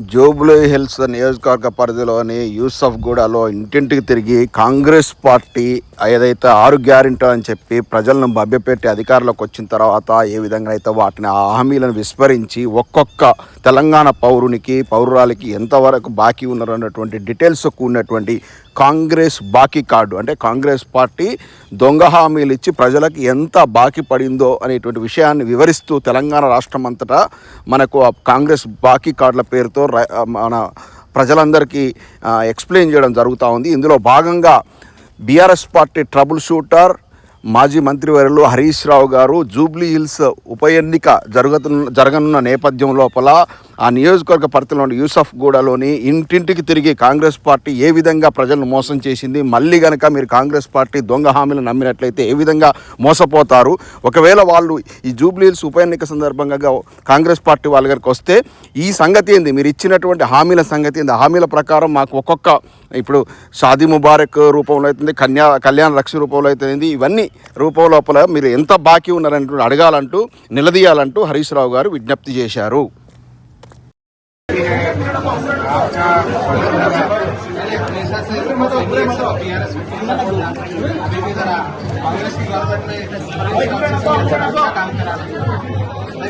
జోబులే hills నియోజకవర్గ పరిధిలోని యూసఫ్ గూడలో ఇంటింటికి తిరిగి కాంగ్రెస్ పార్టీ ఏదైతే ఆరు గ్యారెంటీ అని చెప్పి ప్రజలను మభ్యపెట్టి అధికారంలోకి వచ్చిన తర్వాత ఏ విధంగా అయితే వాటిని ఆ హామీలను విస్మరించి ఒక్కొక్క తెలంగాణ పౌరునికి పౌరురాలకి ఎంతవరకు బాకీ ఉన్నారు అన్నటువంటి డీటెయిల్స్ కూడినటువంటి కాంగ్రెస్ బాకీ కార్డు అంటే కాంగ్రెస్ పార్టీ దొంగ హామీలు ఇచ్చి ప్రజలకు ఎంత బాకీ పడిందో అనేటువంటి విషయాన్ని వివరిస్తూ తెలంగాణ రాష్ట్రం అంతటా మనకు ఆ కాంగ్రెస్ బాకీ కార్డుల పేరుతో మన ప్రజలందరికీ ఎక్స్ప్లెయిన్ చేయడం జరుగుతూ ఉంది. ఇందులో భాగంగా బీఆర్ఎస్ పార్టీ ట్రబుల్ షూటర్ మాజీ మంత్రివర్యులు హరీష్ రావు గారు జూబ్లీ హిల్స్ ఉప ఎన్నిక జరుగుతున్న జరగనున్న నేపథ్యం లోపల ఆ నియోజకవర్గ పరిధిలోని యూసఫ్ గూడలోని ఇంటింటికి తిరిగి కాంగ్రెస్ పార్టీ ఏ విధంగా ప్రజలను మోసం చేసింది? మళ్ళీ గనక మీరు కాంగ్రెస్ పార్టీ దొంగ హామీలు నమ్మినట్లయితే ఏ విధంగా మోసపోతారు? ఒకవేళ వాళ్ళు ఈ జూబ్లీ హిల్స్ ఉప ఎన్నిక సందర్భంగా కాంగ్రెస్ పార్టీ వాళ్ళ దగ్గరికి వస్తే ఈ సంగతి ఏంది? మీరు ఇచ్చినటువంటి హామీల సంగతి ఏంది? హామీల ప్రకారం మాకు ఒక్కొక్క ఇప్పుడు షాదీ ముబారక్ రూపంలో అవుతుంది కన్యా కళ్యాణ రక్ష రూపంలో అవుతుంది ఇవన్నీ రూపం లోపల మీరు ఎంత బాకీ ఉన్నారంటూ అడగాలంటూ నిలదీయాలంటూ హరీష్ రావు గారు విజ్ఞప్తి చేశారు.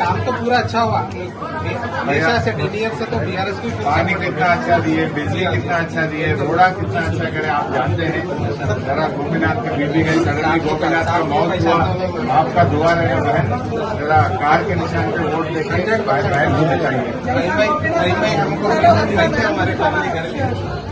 काम तो पूरा अच्छा हुआ हमेशा से डीडीएफ से तो बीआरएस को पानी कितना अच्छा दिए बिजली कितना अच्छा दिए रोड़ा कितना अच्छा करे आप जानते हैं जरा गोपीनाथ का बीबी गई सडनली गोपीनाथ का मौत हुआ आपका दुआ रहे बहन जरा कार के निशान पे वोट देखेंगे बाहर होने चाहिए हमको हमारे फैमिली घर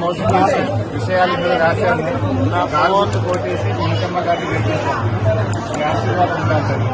మోసం చేసి విషయాలు మీద రాశాను నా భాగవంతు కోటేసి ఇంకమ్మ గారిని గెలిపించాను మీ ఆశీర్వాదం ఉండాలి